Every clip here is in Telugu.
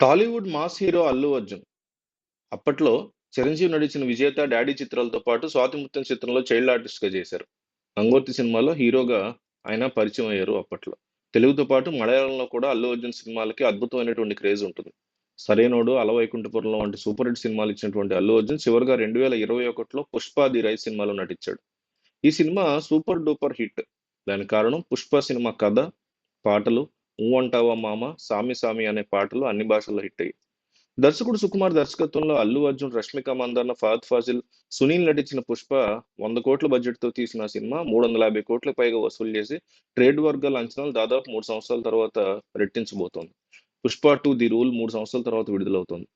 Tollywood mass hero Allu Arjun. అప్పట్లో చిరంజీవి నడిచిన 'విజేత', 'డాడీ' చిత్రాలతో పాటు స్వాతిముత్యం చిత్రంలో చైల్డ్ ఆర్టిస్ట్‌గా చేశారు. నంగోర్తి సినిమాలో హీరోగా ఆయన పరిచయం అయ్యారు అప్పట్లో. తెలుగుతో పాటు మలయాళంలో కూడా అల్లు అర్జున్ సినిమాలకి అద్భుతమైనటువంటి క్రేజ్ ఉంటుంది. 'సరైనోడు', 'అలవైకుంఠపురంలో' వంటి సూపర్ హిట్ సినిమాలు ఇచ్చినటువంటి అల్లు అర్జున్ చివరగా 2021లో 'పుష్ప ది రైజ్' సినిమాలో నటించాడు. ఈ సినిమా సూపర్ డూపర్ హిట్. దాని కారణం 'పుష్ప' సినిమా కథ, పాటలు 'ఊ అంటావా మామ', 'సామి సామి' అనే పాటలు అన్ని భాషల్లో హిట్ అయ్యాయి దర్శకుడు సుకుమార్ దర్శకత్వంలో అల్లు అర్జున్, రష్మిక మందన్న, ఫాద్ ఫాజిల్, సునీల్ నటించిన 'పుష్ప' వంద కోట్ల బడ్జెట్‌తో తీసిన సినిమా మూడు వందల యాభై కోట్ల పైగా వసూలు చేసి ట్రేడ్ వర్గాల అంచనాలు దాదాపు మూడు సంవత్సరాల తర్వాత రెట్టించబోతోంది. 'పుష్ప టూ ది రూల్' మూడు సంవత్సరాల తర్వాత విడుదలవుతోంది.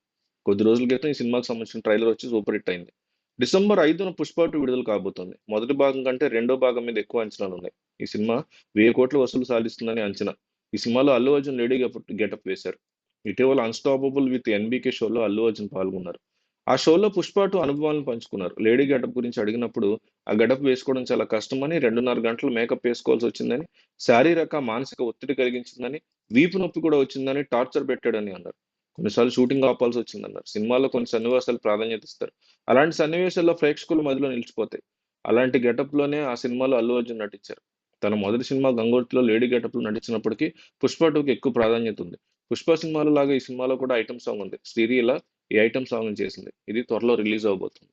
కొద్ది రోజుల క్రితం ఈ సినిమాకి సంబంధించిన ట్రైలర్ వచ్చి సూపర్ హిట్ అయింది. డిసెంబర్ ఐదున 'పుష్ప టూ విడుదల కాబోతోంది. మొదటి భాగం కంటే రెండో భాగం మీద ఎక్కువ అంచనాలు ఉన్నాయి ఈ సినిమా వెయ్యి కోట్ల వసూలు సాధిస్తుందని అంచనా. ఈ సినిమాలో అల్లు అర్జున్ లేడీ గెటప్ వేశారు. ఇటీవల 'అన్‌స్టాపబుల్ విత్ ఎన్‌బీకే' షోలో అల్లు అర్జున్ పాల్గొన్నారు. ఆ షోలో పుష్పాటు అనుభవాలను పంచుకున్నారు. లేడీ గెటప్ గురించి అడిగినప్పుడు ఆ గెటప్ వేసుకోవడం చాలా కష్టమని, 2:30 గంటలు మేకప్ వేసుకోవాల్సి వచ్చిందని శారీరక, మానసిక ఒత్తిడి కలిగించిందని, వీపు నొప్పి కూడా వచ్చిందని, టార్చర్ పెట్టాడని అన్నారు. కొన్నిసార్లు షూటింగ్ ఆపాల్సి వచ్చిందన్నారు సినిమాలో కొన్ని సన్నివేశాలు ప్రాధాన్యత ఇస్తారు. అలాంటి సన్నివేశాల్లో ప్రేక్షకుల మధ్యలో నిలిచిపోతాయి. అలాంటి గెటప్‌లోనే ఆ సినిమాలో అల్లు అర్జున్ నటించారు. తన మొదటి సినిమా 'గంగోత్రి'లో లేడీ గెటప్‌లో నటించినప్పటికీ 'పుష్ప టూకి ఎక్కువ ప్రాధాన్యత ఉంది. 'పుష్ప' సినిమాలో లాగా ఈ సినిమాలో కూడా ఐటమ్ సాంగ్ ఉంది. శ్రీలీల ఈ ఐటమ్ సాంగ్ చేసింది. ఇది త్వరలో రిలీజ్ అవ్వబోతుంది.